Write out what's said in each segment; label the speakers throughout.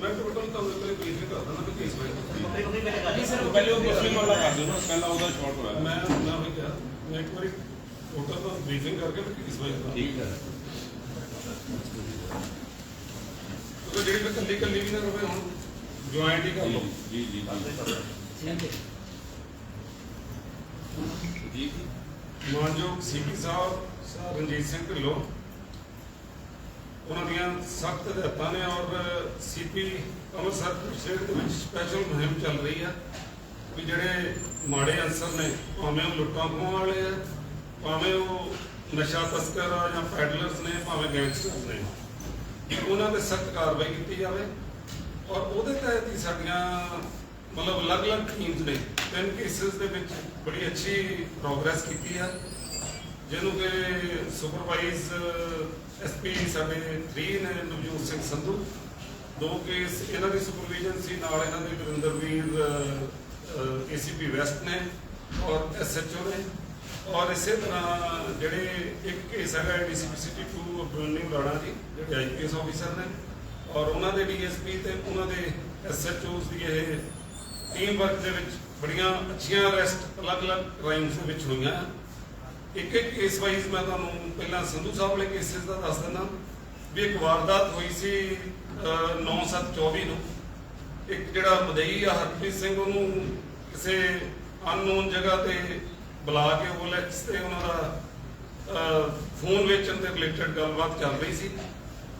Speaker 1: ਮੈਂ ਟੋਟਲ ਤੁਹਾਨੂੰ ਇੱਕ ਵਾਰੀ ਬਰੀਫਿੰਗ ਕਰਦਾ ਨਾ ਕਿ ਕੇਸ ਵਾਈਜ਼
Speaker 2: ਨਹੀਂ ਸਰ ਪਹਿਲੇ ਉਹ ਮੁਸਲਿਮ ਵਾਲਾ ਕਰ ਦਿਓ ਨਾ ਪਹਿਲਾਂ ਉਹਦਾ ਸ਼ਾਰਟ ਹੋਇਆ
Speaker 1: ਮੈਂ ਮੈਂ ਵੀ ਕਿਹਾ ਮੈਂ ਇੱਕ ਵਾਰੀ ਟੋਟਲ ਤੋਂ ਬਰੀਫਿੰਗ ਕਰਕੇ ਫਿਰ ਕੇਸ ਵਾਈਜ਼
Speaker 2: ਠੀਕ ਹੈ
Speaker 1: ਉਹ ਜਿਹੜੀ ਮੈਂ ਕੱਲੀ ਕੱਲੀ ਵੀ ਨਾ ਰਵੇ ਹੁਣ ਜੁਆਇੰਟ ਹੀ ਕਰ ਲਓ
Speaker 2: ਜੀ ਜੀ ਜੀ ਜੀ
Speaker 1: ਮਾਨਯੋਗ ਸੀਪੀ ਸਾਹਿਬ ਸਰ ਰਣਜੀਤ ਸਿੰਘ ਢਿੱਲੋਂ ਉਹਨਾਂ ਦੀਆਂ ਸਖਤ ਹਦਾਇਤਾਂ ਨੇ ਔਰ ਸੀਪੀ ਅੰਮ੍ਰਿਤਸਰ ਸਟੇਟ ਦੇ ਵਿੱਚ ਸਪੈਸ਼ਲ ਮੁਹਿੰਮ ਚੱਲ ਰਹੀ ਆ ਵੀ ਜਿਹੜੇ ਮਾੜੇ ਅਨਸਰ ਨੇ, ਭਾਵੇਂ ਉਹ ਲੁੱਟਾਂ ਖੋਹਾਂ ਵਾਲੇ ਆ, ਭਾਵੇਂ ਉਹ ਨਸ਼ਾ ਤਸਕਰ ਆ ਜਾਂ ਪੈਡਲਰਸ ਨੇ, ਭਾਵੇਂ ਗੈਂਗਸਟਰਸ ਨੇ ਉਹਨਾਂ ਤੇ ਸਖਤ ਕਾਰਵਾਈ ਕੀਤੀ ਜਾਵੇ। ਔਰ ਉਹਦੇ ਤਹਿਤ ਹੀ ਸਾਡੀਆਂ ਮਤਲਬ ਅਲੱਗ-ਅਲੱਗ ਟੀਮਸ ਨੇ, ਤਿੰਨ ਕੇਸਿਸ ਦੇ ਵਿੱਚ ਬੜੀ ਅੱਛੀ ਪ੍ਰੋਗਰੈਸ ਕੀਤੀ ਆ। ਜਿਹਨੂੰ ਕਿ ਸੁਪਰਵਾਈਜ਼ ਐਸਪੀ ਸਾਡੇ 3 ਨੇ, ਨਵਜੋਤ ਸਿੰਘ ਸੰਧੂ। ਦੋ ਕੇਸ ਇਹਨਾਂ ਦੀ ਸੁਪਰਵੀਜ਼ਨ ਸੀ, ਨਾਲ ਇਹਨਾਂ ਦੇ ਵਰਿੰਦਰਵੀਰ ਏਸੀਪੀ ਵੈਸਟ ਨੇ ਔਰ ਐਸਐਚਓ ਨੇ। ਔਰ ਇਸੇ ਤਰ੍ਹਾਂ ਜਿਹੜੇ ਇੱਕ ਕੇਸ ਹੈਗਾ ਡੀਸੀਪੀ ਸਿਟੀ 2 ਅਬਰਨੀ ਰਾਣਾ ਜੀ ਜਿਹੜੇ ਆਈਪੀਐਸ ਆਫੀਸਰ ਨੇ। ਔਰ ਉਹਨਾਂ ਦੇ ਡੀਐਸਪੀ ਤੇ ਉਹਨਾਂ ਦੇ ਐਸਐਚਓਸ ਦੀ ਇਹ ਟੀਮ ਵਰਕ ਦੇ ਵਿੱਚ ਬੜੀਆਂ ਅੱਛੀਆਂ ਅਰੈਸਟ ਅਲੱਗ-ਅਲੱਗ ਕ੍ਰਾਈਮਸ ਦੇ ਵਿੱਚ ਹੋਈਆਂ। ਇੱਕ ਇੱਕ ਕੇਸ ਵਾਈਜ਼ ਮੈਂ ਤੁਹਾਨੂੰ ਪਹਿਲਾਂ ਸੰਧੂ ਸਾਹਿਬ ਵਾਲੇ ਕੇਸਿਸ ਦਾ ਦੱਸ ਦਿੰਦਾ। ਵੀ ਇੱਕ ਵਾਰਦਾਤ ਹੋਈ ਸੀ 9724 ਨੂੰ ਇੱਕ ਜਿਹੜਾ ਮਦਈ ਆ ਹਰਪ੍ਰੀਤ ਸਿੰਘ ਉਹਨੂੰ ਕਿਸੇ ਅਨਨੋਨ ਜਗ੍ਹਾ ਤੇ ਬੁਲਾ ਕੇ OLX ਤੇ ਉਹਨਾਂ ਦਾ ਫੋਨ ਵੇਚਣ ਦੇ ਰਿਲੇਟਡ ਗੱਲਬਾਤ ਚੱਲ ਰਹੀ ਸੀ।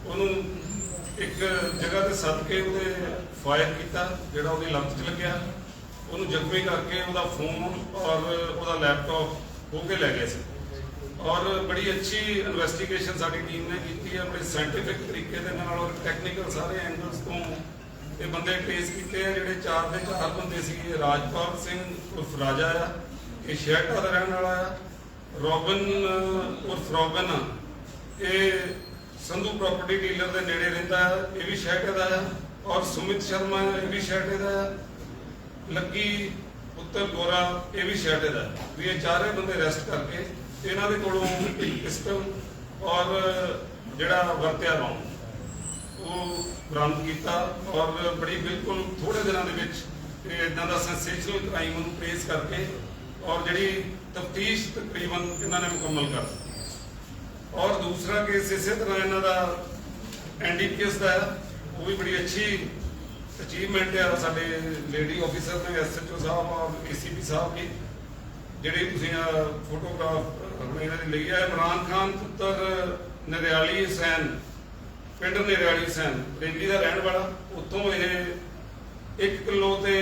Speaker 1: ਉਹਨੂੰ ਇੱਕ ਜਗ੍ਹਾ ਤੇ ਸੱਦ ਕੇ ਉਹਦੇ ਫਾਇਰ ਕੀਤਾ, ਜਿਹੜਾ ਉਹਦੀ ਲੱਤ 'ਚ ਲੱਗਿਆ। ਉਹਨੂੰ ਜ਼ਖਮੀ ਕਰਕੇ ਉਹਦਾ ਫੋਨ ਔਰ ਉਹਦਾ ਲੈਪਟਾਪ ਹੋ ਕੇ ਲੈ ਗਏ ਸੀ। ਔਰ ਬੜੀ ਅੱਛੀ ਇਨਵੈਸਟੀਗੇਸ਼ਨ ਸਾਡੀ ਟੀਮ ਨੇ ਕੀਤੀ ਹੈ ਬੜੇ ਸਾਇੰਟੀਫਿਕ ਤਰੀਕੇ ਦੇ ਨਾਲ ਔਰ ਟੈਕਨੀਕਲ ਸਾਰੇ ਐਂਗਲਸ ਤੋਂ ਇਹ ਬੰਦੇ ਟ੍ਰੇਸ ਕੀਤੇ ਆ, ਜਿਹੜੇ ਚਾਰ ਦੇ ਚਾਰ ਬੰਦੇ ਸੀ ਰਾਜਪਾਲ ਸਿੰਘ ਉਰਫ ਰਾਜਾ ਆ, ਇਹ ਸ਼ਹਿਟਾ ਦਾ ਰਹਿਣ ਵਾਲਾ ਆ, ਰੋਬਨ, ਉਰਫ ਰੋਬਨ ਇਹ ਸੰਧੂ ਪ੍ਰਾਪਰਟੀ ਡੀਲਰ ਦੇ ਨੇੜੇ ਰਹਿੰਦਾ ਹੈ ਇਹ ਵੀ ਸ਼ਹਿਟੇ ਦਾ ਆ, ਔਰ ਸੁਮਿਤ ਸ਼ਰਮਾ ਇਹ ਵੀ ਸ਼ਹਿਟੇ ਦਾ ਆ, ਲੱਕੀ, ਪੁੱਤਰ ਗੋਰਾ, ਇਹ ਵੀ ਸ਼ਹਿਟੇ ਦਾ ਵੀ ਇਹ ਚਾਰੇ ਬੰਦੇ ਰੈਸਟ ਕਰਕੇ ਇਹਨਾਂ ਦੇ ਕੋਲੋਂ ਇੱਕ ਪਿਸਟਲ ਔਰ ਜਿਹੜਾ ਵਰਤਿਆ ਰੌਂਡ ਉਹ ਬਰਾਮਦ ਕੀਤਾ ਔਰ ਬੜੀ ਬਿਲਕੁਲ ਥੋੜੇ ਦਿਨਾਂ ਦੇ ਵਿੱਚ ਇਦਾਂ ਦਾ ਸੈਂਸੇਸ਼ਨਲ ਕ੍ਰਾਈਮ ਨੂੰ ਟ੍ਰੇਸ ਕਰਕੇ ਔਰ ਜਿਹੜੀ ਤਫਤੀਸ਼ ਤਕਰੀਬਨ ਇਹਨਾਂ ਨੇ ਮੁਕੰਮਲ ਕਰ ਔਰ ਦੂਸਰਾ ਕੇਸ ਇਸੇ ਤਰ੍ਹਾਂ ਇਹਨਾਂ ਦਾ ਐਨਡੀਪੀਐਸ ਦਾ ਉਹ ਵੀ ਬੜੀ ਅੱਛੀ ਅਚੀਵਮੈਂਟ ਹੈ ਸਾਡੇ ਲੇਡੀ ਆਫੀਸਰ ਨੇ ਐਸਐਚਓ ਸਾਹਿਬ ਔਰ ਏਸੀਪੀ ਸਾਹਿਬ ਵੀ, ਜਿਹੜੀ ਤੁਸੀਂ ਫੋਟੋਗ੍ਰਾਫ ਇਹਨਾਂ ਦੀ ਲਈ ਇਮਰਾਨ ਖਾਨ, ਪੁੱਤਰ ਨਰਿਆਲੀ ਹੁਸੈਨ ਪਿੰਡ ਨਰਿਆਲੀ ਹੁਸੈਨ ਰੇਲੀ ਦਾ ਰਹਿਣ ਵਾਲਾ। ਉੱਥੋਂ ਇਹ 1 ਕਿਲੋ ਤੇ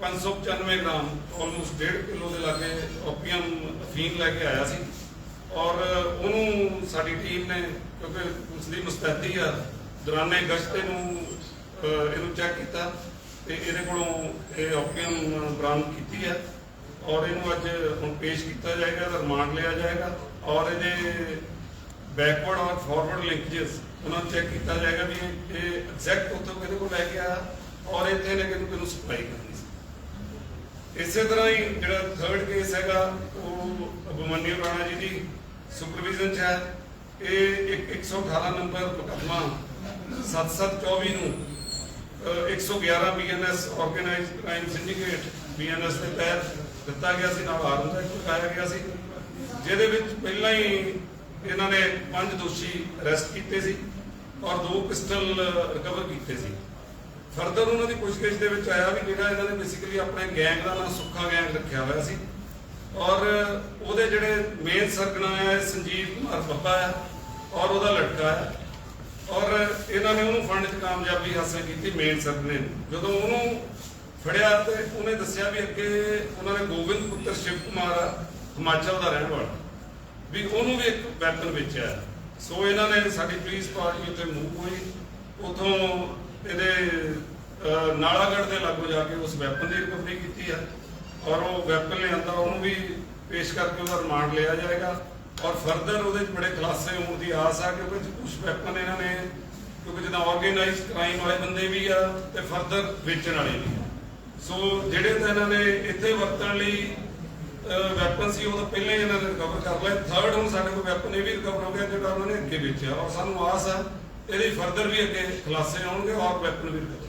Speaker 1: 595 ਗ੍ਰਾਮ ਆਲਮੋਸਟ 1.5 ਕਿਲੋ ਦੇ ਲਾਗੇ ਓਪੀਅਮ ਅਫੀਮ ਲੈ ਕੇ ਆਇਆ ਸੀ। ਔਰ ਉਹਨੂੰ ਸਾਡੀ ਟੀਮ ਨੇ, ਕਿਉਂਕਿ ਉਸ ਦੀ ਮੁਸਤੈਦੀ ਆ, ਦੌਰਾਨੇ ਗਸ਼ਤ ਨੂੰ ਇਹਨੂੰ ਚੈੱਕ ਕੀਤਾ ਤੇ ਇਹਦੇ ਕੋਲੋਂ ਇਹ ਓਪੀਅਮ ਬਰਾਮਦ ਕੀਤੀ ਹੈ ਔਰ ਇਹਨੂੰ ਅੱਜ ਹੁਣ ਪੇਸ਼ ਕੀਤਾ ਜਾਏਗਾ ਤੇ ਰਿਮਾਂਡ ਲਿਆ ਜਾਏਗਾ ਔਰ ਇਹਦੇ ਬੈਕਵਰਡ ਔਰ ਫਾਰਵਰਡ ਲਿੰਕੇजेस ਉਹਨਾਂ ਨੂੰ ਚੈੱਕ ਕੀਤਾ ਜਾਏਗਾ ਵੀ ਇਹ- ਐਗਜ਼ੈਕਟ ਉੱਥੋਂ ਕਿਹਦੇ ਕੋਲ ਲੈ ਕੇ ਆਇਆ ਔਰ ਇੱਥੇ ਨੇ ਕਿਹਨੂੰ ਕਿਹਨੂੰ ਸਪਲਾਈ ਕਰਨੀ ਸੀ। ਇਸੇ ਤਰ੍ਹਾਂ ਹੀ ਜਿਹੜਾ ਥਰਡ ਕੇਸ ਹੈਗਾ, ਉਹ ਅਭਿਮਨਿਊ ਰਾਣਾ ਜੀ ਦੀ ਸੁਪਰਵਿਜ਼ਨ ਚ ਹੈ। ਇਹ ਇੱਕ 118 ਨੰਬਰ ਮੁਕੱਦਮਾ 7724 ਨੂੰ, ਅਹ 111 BNS organised crime syndicate BNS ਦੇ ਤਹਿਤ ਦਿੱਤਾ ਗਿਆ ਸੀ, ਨਾਲ ਆਰਮ ਦਾ ਲਗਾਇਆ ਗਿਆ ਸੀ, ਜਿਹਦੇ ਵਿੱਚ ਪਹਿਲਾਂ ਹੀ ਇਹਨਾਂ ਨੇ ਪੰਜ ਦੋਸ਼ੀ ਅਰੈਸਟ ਕੀਤੇ ਸੀ ਔਰ ਦੋ ਪਿਸਟਲ ਰਿਕਵਰ ਕੀਤੇ ਸੀ। ਫਰਦਰ ਉਹਨਾਂ ਦੀ ਪੁੱਛਗਿੱਛ ਦੇ ਵਿੱਚ ਆਇਆ ਵੀ ਜਿਹੜਾ ਇਹਨਾਂ ਨੇ ਬੇਸਿਕਲੀ ਆਪਣੇ ਗੈਂਗ ਦਾ ਨਾਮ ਸੁੱਖਾ ਗੈਂਗ ਰੱਖਿਆ ਹੋਇਆ ਸੀ ਔਰ ਉਹਦੇ ਜਿਹੜੇ ਮੇਨ ਸਰਗਨਾ ਆ, ਇਹ ਸੰਜੀਵ ਕੁਮਾਰ ਬੱਬਾ ਆ ਔਰ ਉਹਦਾ ਲੜਕਾ ਆ। ਔਰ ਇਹਨਾਂ ਨੇ ਉਹਨੂੰ ਫੰਡ 'ਚ ਕਾਮਯਾਬੀ ਹਾਸਲ ਕੀਤੀ ਮੇਨ ਸਰਗਨੇ ਨੂੰ। ਜਦੋਂ ਉਹਨੂੰ ਫੜਿਆ ਤੇ ਉਹਨੇ ਦੱਸਿਆ ਵੀ ਅੱਗੇ ਉਹਨਾਂ ਨੇ ਗੋਬਿੰਦ ਪੁੱਤਰ ਸ਼ਿਵ ਕੁਮਾਰ ਹਿਮਾਚਲ ਦਾ ਰਹਿਣ ਵਾਲਾ। ਵੀ ਉਹਨੂੰ ਵੀ ਇੱਕ ਵੈਪਨ ਵੇਚਿਆ। ਸੋ ਇਹਨਾਂ ਨੇ ਸਾਡੀ ਪੁਲਿਸ ਪਾਰਟੀ ਉੱਤੇ ਮੂਵ ਹੋਈ ਉਥੋਂ ਇਹਦੇ ਨਾਲਾਗੜ੍ਹ ਦੇ ਲਾਗੂ ਜਾ ਕੇ ਉਸ ਵੈਪਨ ਦੀ ਰਿਕਵਰੀ ਕੀਤੀ ਆ। ਔਰ ਉਹ ਵੈਪਨ ਲਿਆਂਦਾ, ਉਹਨੂੰ ਵੀ ਪੇਸ਼ ਕਰਕੇ ਉਹਦਾ ਰਿਮਾਂਡ ਲਿਆ ਜਾਏਗਾ। ਔਰ ਫਰਦਰ ਉਹਦੇ ਬੜੇ ਖੁਲਾਸੇ ਹੋਣ ਦੀ ਆਸ ਆ ਕਿ ਉਹਦੇ ਕੁਝ ਵੈਪਨ ਇਹਨਾਂ ਨੇ, ਕਿਉਂਕਿ ਜਿੱਦਾਂ ਆਰਗੇਨਾਈਜ਼ਡ ਕ੍ਰਾਈਮ ਵਾਲੇ ਬੰਦੇ ਵੀ ਆ, ਤੇ ਫਰਦਰ ਵੇਚਣ ਵਾਲੇ ਵੀ ਆ। ਸੋ ਜਿਹੜੇ ਤਾਂ ਇਹਨਾਂ ਨੇ ਇੱਥੇ ਵਰਤਣ ਲਈ ਵੈਪਨ ਸੀ ਉਹ ਤਾਂ ਪਹਿਲਾਂ ਹੀ ਇਹਨਾਂ ਨੇ ਰਿਕਵਰ ਕਰ ਲਿਆ। ਥਰਡ ਹੁਣ ਸਾਡੇ ਕੋਲ ਵੈਪਨ ਇਹ ਵੀ ਰਿਕਵਰ ਹੋ ਗਿਆ ਜਿਹੜਾ ਉਹਨਾਂ ਨੇ ਅੱਗੇ ਵੇਚਿਆ। ਔਰ ਸਾਨੂੰ ਆਸ ਆ ਇਹਦੀ ਫਰਦਰ ਵੀ ਅੱਗੇ ਖੁਲਾਸੇ ਆਉਣਗੇ ਔਰ ਵੈਪਨ ਵੀ ਰਿਕਵਰ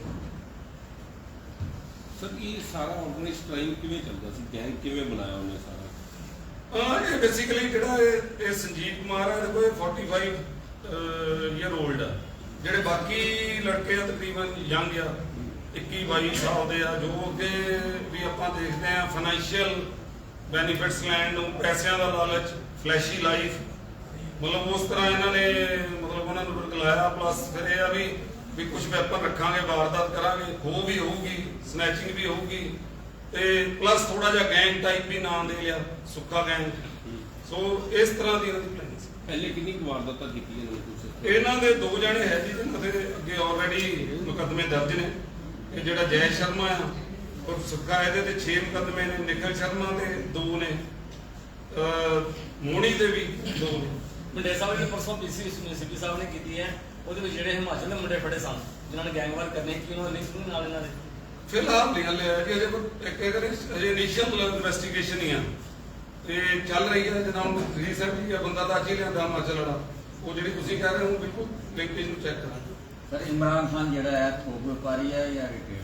Speaker 2: ਸਰ ਇਹ ਸਾਰਾ ਆਰਗੇਨਾਈਜ਼ ਕ੍ਰਾਈਮ ਕਿਵੇਂ ਚੱਲਦਾ ਸੀ? ਗੈਂਗ ਕਿਵੇਂ ਬਣਾਇਆ ਉਹਨੇ ਸਾਰਾ?
Speaker 1: ਹਾਂ ਇਹ ਬੇਸਿਕਲੀ ਜਿਹੜਾ ਇਹ ਸੰਜੀਵ ਕੁਮਾਰ ਹੈ ਦੇਖੋ ਇਹ 45 ਈਅਰ 올ਡ ਆ ਜਿਹੜੇ ਬਾਕੀ ਲੜਕੇ ਆ ਤਕਰੀਬਨ ਯੰਗ ਆ 21 22 ਸਾਲ ਦੇ ਆ ਜੋ ਅੱਗੇ ਵੀ ਆਪਾਂ ਦੇਖਦੇ ਆ ਫਾਈਨੈਂਸ਼ੀਅਲ ਬੈਨੀਫਿਟਸ ਲੈਣ ਨੂੰ ਪੈਸਿਆਂ ਦਾ ਲਾਲਚ ਫਲੈਸ਼ੀ ਲਾਈਫ ਮਤਲਬ ਉਸ ਤਰ੍ਹਾਂ ਇਹਨਾਂ ਨੇ ਮਤਲਬ ਉਹਨਾਂ ਨੂੰ ਰਗਲਾਇਆ ਪਲੱਸ ਫਿਰ ਇਹ ਆ ਵੀ ਵੀ ਕੁਝ ਵੈਪਨ ਰੱਖਾਂਗੇ ਵਾਰਦਾਤ ਕਰਾਂਗੇ ਖੋਹ ਵੀ ਹੋਊਗੀ ਸਨੈਚਿੰਗ ਵੀ ਹੋਊਗੀ ਤੇ ਪਲੱਸ ਥੋੜਾ ਜਿਹਾ ਗੈਂਗ ਟਾਈਪ ਵੀ ਨਾਮ ਦੇ ਲਿਆ ਸੁੱਕਾ ਗੈਂਗ ਸੋ ਇਸ ਤਰ੍ਹਾਂ ਦੀ ਇਹਨਾਂ ਦੀ ਸੀ।
Speaker 2: ਪਹਿਲੇ ਕਿੰਨੀ ਕੁ ਵਾਰਦਾਤਾਂ ਕੀਤੀਆਂ ਨੇ
Speaker 1: ਇਹਨਾਂ ਦੇ ਦੋ ਜਣੇ ਹੈ ਜੀ ਜਿਹਨਾਂ ਦੇ ਅੱਗੇ ਆਲਰੇਡੀ ਮੁਕੱਦਮੇ ਦਰਜ ਨੇ। ਇਹ ਜਿਹੜਾ ਜੈ ਸ਼ਰਮਾ ਆ ਔਰ ਸੁੱਕਾ ਇਹਦੇ ਤੇ 6 ਮੁਕੱਦਮੇ ਨੇ ਨਿਖਲ ਸ਼ਰਮਾ ਦੇ ਦੋ ਨੇ ਮੋਣੀ ਦੇ ਵੀ ਦੋ ਨੇ।
Speaker 3: ਮੁੰਡੇ ਸਾਹਿਬ ਨੇ ਪਰਸੋਂ ਪੀਸੀ ਸੀਪੀ ਸਾਹਿਬ ਨੇ ਕੀਤੀ ਹੈ। ਉਹਦੇ ਵਿੱਚ ਜਿਹੜੇ ਹਿਮਾਚਲ ਦੇ ਮੁੰਡੇ ਫੜੇ ਸਨ ਜਿਨ੍ਹਾਂ ਨੇ ਗੈਂਗਵਾਰ ਕਰਨੇ ਕੀ ਉਹਨਾਂ ਨੇ ਲਿੰਕ ਨਾਲ ਇਹਨਾਂ ਦੇ?
Speaker 1: ਫਿਲਹਾਲ ਨਹੀਂ ਹਲੇ ਹੈ ਜੀ ਅਜੇ ਇੱਕ ਵਿੱਚ ਅਜੇ ਇਨੀਸ਼ੀਅਲ ਇਨਵੈਸਟੀਗੇਸ਼ਨ ਹੀ ਆ। ਤੇ ਚੱਲ ਰਹੀ ਹੈ ਜਦੋਂ ਹੁਣ ਰੀਸੈਂਟਲੀ ਇਹ ਬੰਦਾ ਤਾਂ ਅੱਜ ਹੀ ਲਿਆਂਦਾ ਹਿਮਾਚਲ ਵਾਲਾ। ਉਹ ਜਿਹੜੀ ਤੁਸੀਂ ਕਹਿ ਰਹੇ ਹੋ ਬਿਲਕੁਲ ਲਿੰਕੇਜ ਨੂੰ ਚੈੱਕ ਕਰਾਂਗੇ।
Speaker 4: ਸਰ ਇਮਰਾਨ ਖਾਨ ਜਿਹੜਾ ਹੈ ਥੋਕ ਵਪਾਰੀ ਹੈ ਜਾਂ ਰਿਟੇਲ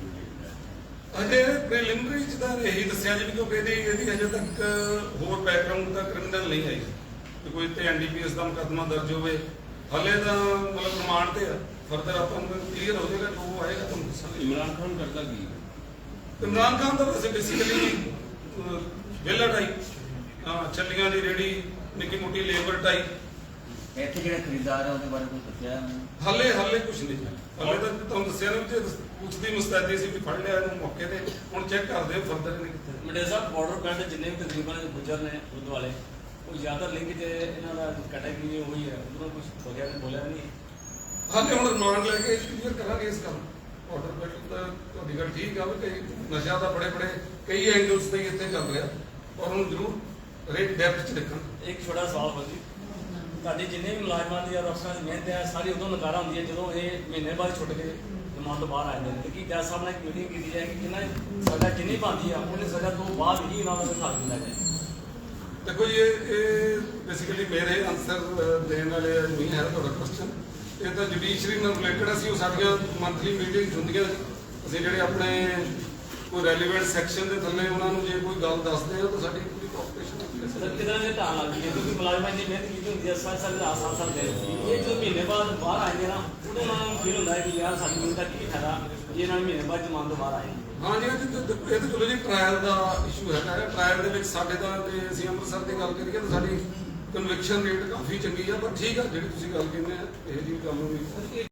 Speaker 1: ਅਜੇ ਪ੍ਰੀਲਿਮਿਨਰੀ ਚ ਤਾਂ ਇਹੀ ਦੱਸਿਆ ਜੀ ਕਿਉਂਕਿ ਇਹਦੀ ਇਹਦੀ ਅਜੇ ਤੱਕ ਹੋਰ ਬੈਕਗ੍ਰਾਉਂਡ ਦਾ ਕ੍ਰਿਮੀਨਲ ਨਹੀਂ ਆਈ। ਕਿ ਕੋਈ ਤੇ ਐਨਡੀਪੀਐਸ ਦਾ ਮੁਕੱਦਮਾ ਦਰਜ ਹੋਵੇ ਹਲੇ ਤਾਂ ਮਤਲਬ ਰਿਮਾਂਡ ਤੇ ਆ। ਫਰਦਰ ਆਪਾਂ ਨੂੰ ਕਲੀਅਰ ਹੋ ਜਾਏਗਾ ਜੋ ਆਏਗਾ ਤੁਹਾਨੂੰ ਦੱਸਾਂਗੇ।
Speaker 2: ਇਮਰਾਨ ਖਾਨ ਕਰਦਾ ਕੀ?
Speaker 1: ਇਮਰਾਨ ਖਾਨ ਦਾ ਵੈਸੇ ਬੇਸਿਕਲੀ ਵਿਲਾ ਟਾਈਪ ਚੱਲੀਆਂ ਦੀ ਰੇੜੀ ਨਿੱਕੀ ਮੋਟੀ ਲੇਬਰ ਟਾਈਪ
Speaker 4: ਇੱਥੇ ਜਿਹੜੇ ਖਰੀਦਦਾਰ ਹੈ ਉਹਦੇ ਬਾਰੇ ਕੁਝ ਦੱਸਿਆ ਉਹਨੇ?
Speaker 1: ਹਲੇ ਹਲੇ ਕੁਝ ਨਹੀਂ ਹਲੇ ਤਾਂ ਤੁਹਾਨੂੰ ਦੱਸਿਆ ਨਾ ਕਿ ਉਸ ਦੀ ਮੁਸਤੈਦੀ ਸੀ ਵੀ ਫੜ ਲਿਆ ਇਹਨੂੰ ਮੌਕੇ ਤੇ ਹੁਣ ਚੈੱਕ ਕਰਦੇ ਹਾਂ ਫਰਦਰ ਇਹਨੇ ਕਿੱਥੇ
Speaker 3: ਮੁੰਡੇ ਸਾਹਿਬ ਬਾਰਡਰ ਬੈਲਟ ਜਿੰਨੇ ਵੀ ਤਕਰੀਬਨ ਗੁਜਰ ਨੇ ਉਦ ਵਾਲੇ ਉਹ ਜ਼ਿਆਦਾ ਲਿੰਕ ਤੇ ਇਹਨਾਂ ਦਾ ਕੈਟਾਗਰੀ ਹੋਈ ਹੈ। ਉਹਨਾਂ ਕੁਝ ਬੋਲਿਆ ਨਹੀਂ ਬੋਲਿਆ ਨਹੀਂ।
Speaker 1: ਹਾਲੇ ਹੁਣ ਰਿਮਾਂਡ ਲੈ ਕੇ ਕਲੀਅਰ ਕਰਾਂਗੇ ਇਸ ਕੰਮ। ਆਰਡਰ ਬੈਠ ਤਾਂ ਤੁਹਾਡੀ ਗੱਲ ਠੀਕ ਆ ਵੀ ਕਈ ਨਸ਼ਾ ਦਾ ਬੜੇ ਬੜੇ ਕਈ ਐਂਗਲਸ ਤੇ ਹੀ ਇੱਥੇ ਚੱਲ ਰਿਹਾ। ਔਰ ਹੁਣ ਜ਼ਰੂਰ ਰੇਟ ਡੈਪਥ ਚ ਦੇਖਾਂਗੇ।
Speaker 3: ਇੱਕ ਛੋਟਾ ਸਵਾਲ ਹੋ ਜੀ। ਤੁਹਾਡੀ ਜਿੰਨੇ ਵੀ ਮੁਲਾਜ਼ਮਾਂ ਦੀ ਜਾਂ ਅਫਸਰਾਂ ਦੀ ਮਿਹਨਤ ਹੈ, ਸਾਰੀ ਉਦੋਂ ਨਕਾਰਾ ਹੁੰਦੀ ਹੈ ਜਦੋਂ ਇਹ ਮਹੀਨੇ ਬਾਅਦ ਛੁੱਟ ਕੇ ਜਮਾਨ ਤੋਂ ਬਾਹਰ ਆ ਜਾਂਦੇ ਨੇ। ਕਿ ਕੀ ਜੱਜ ਸਾਹਿਬ ਨੇ ਮੀਟਿੰਗ ਕੀਤੀ ਹੈ ਕਿ ਕਿੰਨਾ ਸਜ਼ਾ ਜਿੰਨੀ ਬਣਦੀ ਆ, ਉਹਨੇ ਸਜ਼ਾ ਤੋਂ ਬਾਅਦ ਹੀ ਇਹਨਾਂ ਦਾ ਸਾਥ ਦਿੱਤਾ ਜਾਏ।
Speaker 1: ਦੇਖੋ ਇਹ ਇਹ ਬੇਸਿਕਲੀ ਮੇਰੇ ਆਨਸਰ ਦੇਣ ਵਾਲੇ ਨਹੀਂ ਹੈ ਤੁਹਾਡਾ ਕੁਐਸਚਨ ਇਹ ਤਾਂ ਜੁਡੀਸ਼ਰੀ ਨਾਲ ਰਿਲੇਟਡ ਅਸੀਂ ਉਹ ਸਾਡੀਆਂ ਮੰਥਲੀ ਮੀਟਿੰਗਸ ਹੁੰਦੀਆਂ ਅਸੀਂ ਜਿਹੜੇ ਆਪਣੇ ਕੋਈ ਰੈਲੇਵੈਂਟ ਸੈਕਸ਼ਨ ਦੇ ਥੱਲੇ ਉਹਨਾਂ ਨੂੰ ਜੇ ਕੋਈ ਗੱਲ ਦੱਸਦੇ ਆ ਤਾਂ ਸਾਡੀ ਪੂਰੀ ਕੋਆਪਰੇਸ਼ਨ
Speaker 3: ਸਰ ਕਿਦਾਂ ਦੇ ਢਾਲ ਲੱਗਦੀ ਹੈ? ਕਿਉਂਕਿ ਮੁਲਾਜ਼ਮਾਂ ਦੀ ਮਿਹਨਤ ਕੀਤੀ ਹੁੰਦੀ ਹੈ ਸਾਲ ਸਾਲ ਦਾ ਸਾਲ ਸਾਲ ਦੇ ਇਹ ਜੋ ਮਹੀਨੇ ਬਾਅਦ ਬਾਹਰ ਆਏ ਨੇ ਨਾ ਉਦੋਂ ਉਹਨਾਂ ਨੂੰ ਫੀਲ ਹੁੰਦਾ ਹੈ ਕਿ ਯਾਰ ਸਾਡੀ ਮਿਹਨਤ ਦਾ ਕੀ ਫਾਇਦਾ ਜੇ ਇਹਨਾਂ ਨੇ ਮਹੀਨੇ ਬਾਅਦ ਜਮਾਨ ਤੋਂ ਬਾਹਰ ਆਏ
Speaker 1: ਹਾਂ ਜੀ ਇਹ ਤਾਂ- ਤਾਂ ਚਲੋ ਜੀ ਟ੍ਰਾਇਲ ਦਾ ਇਸ਼ੂ ਹੈਗਾ ਹੈ। ਟ੍ਰਾਇਲ ਦੇ ਵਿੱਚ ਸਾਡੇ ਤਾਂ ਤੇ ਅਸੀਂ ਅੰਮ੍ਰਿਤਸਰ ਦੀ ਗੱਲ ਕਰੀਏ ਤਾਂ ਸਾਡੀ ਕਨਵਿਕਸ਼ਨ ਰੇਟ ਕਾਫੀ ਚੰਗੀ ਆ ਪਰ ਠੀਕ ਆ ਜਿਹੜੀ ਤੁਸੀਂ ਗੱਲ ਕਹਿੰਦੇ ਆ ਇਹ ਜੀ ਗੱਲ ਨੂੰ ਵੀ